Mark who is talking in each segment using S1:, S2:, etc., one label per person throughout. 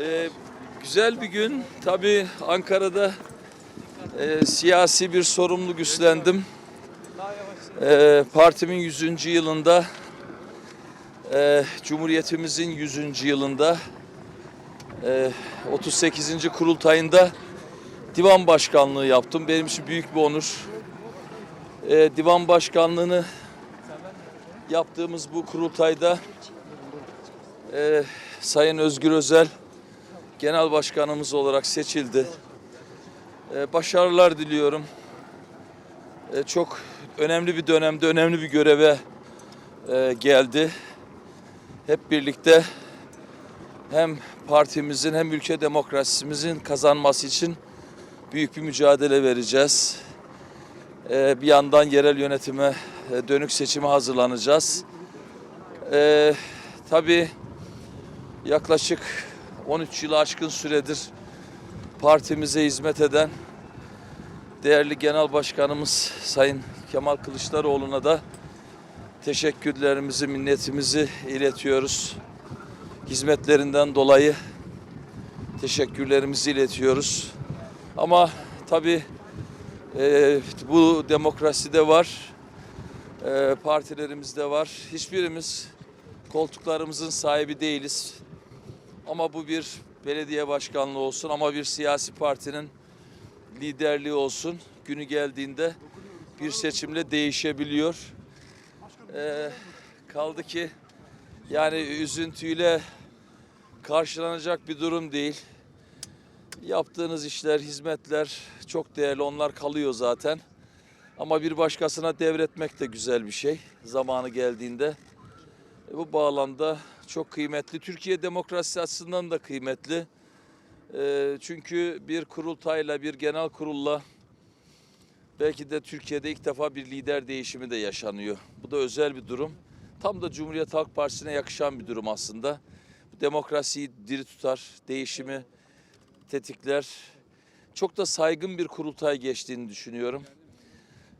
S1: Ee, güzel bir gün. Tabii Ankara'da e, siyasi bir sorumluluk üstlendim. Ee, partimin 100. yılında, e, Cumhuriyetimizin 100. yılında, e, 38. kurultayında divan başkanlığı yaptım. Benim için büyük bir onur. E, divan başkanlığını yaptığımız bu kurultayda e, Sayın Özgür Özel genel başkanımız olarak seçildi. Ee, başarılar diliyorum. Ee, çok önemli bir dönemde önemli bir göreve e, geldi. Hep birlikte hem partimizin hem ülke demokrasimizin kazanması için büyük bir mücadele vereceğiz. Ee, bir yandan yerel yönetime e, dönük seçime hazırlanacağız. Ee, tabii yaklaşık 13 yılı aşkın süredir partimize hizmet eden değerli Genel Başkanımız Sayın Kemal Kılıçdaroğlu'na da teşekkürlerimizi, minnetimizi iletiyoruz. Hizmetlerinden dolayı teşekkürlerimizi iletiyoruz. Ama tabii e, bu demokraside var, e, partilerimizde var. Hiçbirimiz koltuklarımızın sahibi değiliz. Ama bu bir belediye başkanlığı olsun ama bir siyasi partinin liderliği olsun. Günü geldiğinde bir seçimle değişebiliyor. Ee, kaldı ki yani üzüntüyle karşılanacak bir durum değil. Yaptığınız işler, hizmetler çok değerli. Onlar kalıyor zaten. Ama bir başkasına devretmek de güzel bir şey zamanı geldiğinde. E, Bu bağlamda çok kıymetli. Türkiye demokrasi açısından da kıymetli. E, Çünkü bir kurultayla, bir genel kurulla belki de Türkiye'de ilk defa bir lider değişimi de yaşanıyor. Bu da özel bir durum. Tam da Cumhuriyet Halk Partisi'ne yakışan bir durum aslında. Demokrasiyi diri tutar, değişimi tetikler. Çok da saygın bir kurultay geçtiğini düşünüyorum.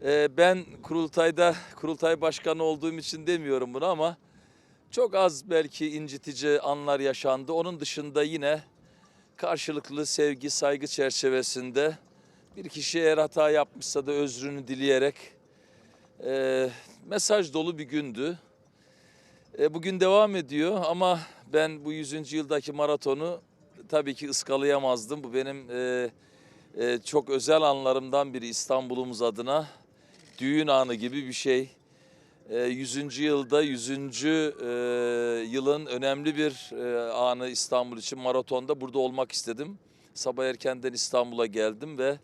S1: E, Ben kurultayda, kurultay başkanı olduğum için demiyorum bunu ama çok az belki incitici anlar yaşandı. Onun dışında yine karşılıklı sevgi, saygı çerçevesinde bir kişi eğer hata yapmışsa da özrünü dileyerek e, mesaj dolu bir gündü. E, bugün devam ediyor ama ben bu 100. yıldaki maratonu tabii ki ıskalayamazdım. Bu benim e, e, çok özel anlarımdan biri İstanbul'umuz adına. Düğün anı gibi bir şey. E, 100. yılda 100. e, yılın önemli bir e, anı İstanbul için maratonda burada olmak istedim. Sabah erkenden İstanbul'a geldim ve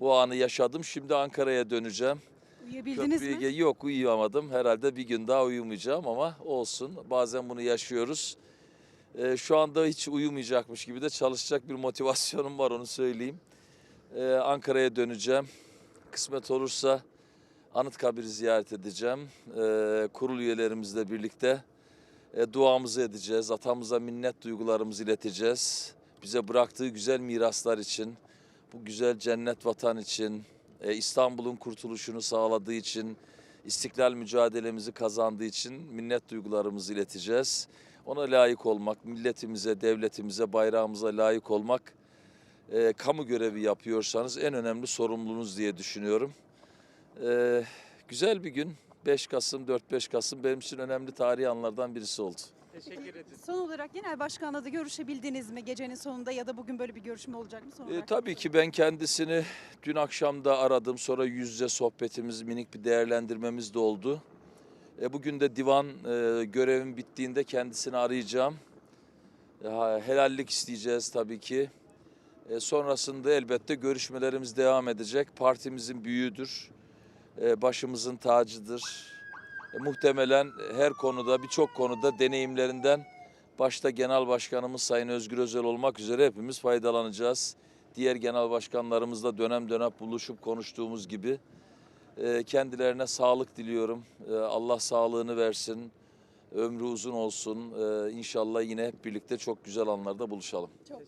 S1: bu anı yaşadım. Şimdi Ankara'ya döneceğim.
S2: Uyuyabildiniz
S1: Köprüye
S2: mi?
S1: Yok uyuyamadım. Herhalde bir gün daha uyumayacağım ama olsun. Bazen bunu yaşıyoruz. E, şu anda hiç uyumayacakmış gibi de çalışacak bir motivasyonum var onu söyleyeyim. E, Ankara'ya döneceğim. Kısmet olursa Anıtkabir'i ziyaret edeceğim. Ee, kurul üyelerimizle birlikte e, duamızı edeceğiz. Atamıza minnet duygularımızı ileteceğiz. Bize bıraktığı güzel miraslar için, bu güzel cennet vatan için, e, İstanbul'un kurtuluşunu sağladığı için, istiklal mücadelemizi kazandığı için minnet duygularımızı ileteceğiz. Ona layık olmak, milletimize, devletimize, bayrağımıza layık olmak, e, kamu görevi yapıyorsanız en önemli sorumluluğunuz diye düşünüyorum. Ee, güzel bir gün. 5 Kasım, 4-5 Kasım benim için önemli tarihi anlardan birisi oldu.
S3: Teşekkür ederim.
S2: Son olarak genel başkanla da görüşebildiniz mi gecenin sonunda ya da bugün böyle bir görüşme olacak mı son
S1: Ee,
S2: olarak?
S1: tabii ki ben kendisini dün akşam da aradım. Sonra yüz yüze sohbetimiz, minik bir değerlendirmemiz de oldu. E, bugün de divan e, görevim bittiğinde kendisini arayacağım. E, ha- helallik isteyeceğiz tabii ki. E, sonrasında elbette görüşmelerimiz devam edecek. Partimizin büyüğüdür. E, başımızın tacıdır. E, muhtemelen her konuda, birçok konuda deneyimlerinden başta Genel Başkanımız Sayın Özgür Özel olmak üzere hepimiz faydalanacağız. Diğer genel başkanlarımızla dönem dönem buluşup konuştuğumuz gibi e, kendilerine sağlık diliyorum. Allah sağlığını versin, ömrü uzun olsun. E, İnşallah yine hep birlikte çok güzel anlarda buluşalım.
S2: Çok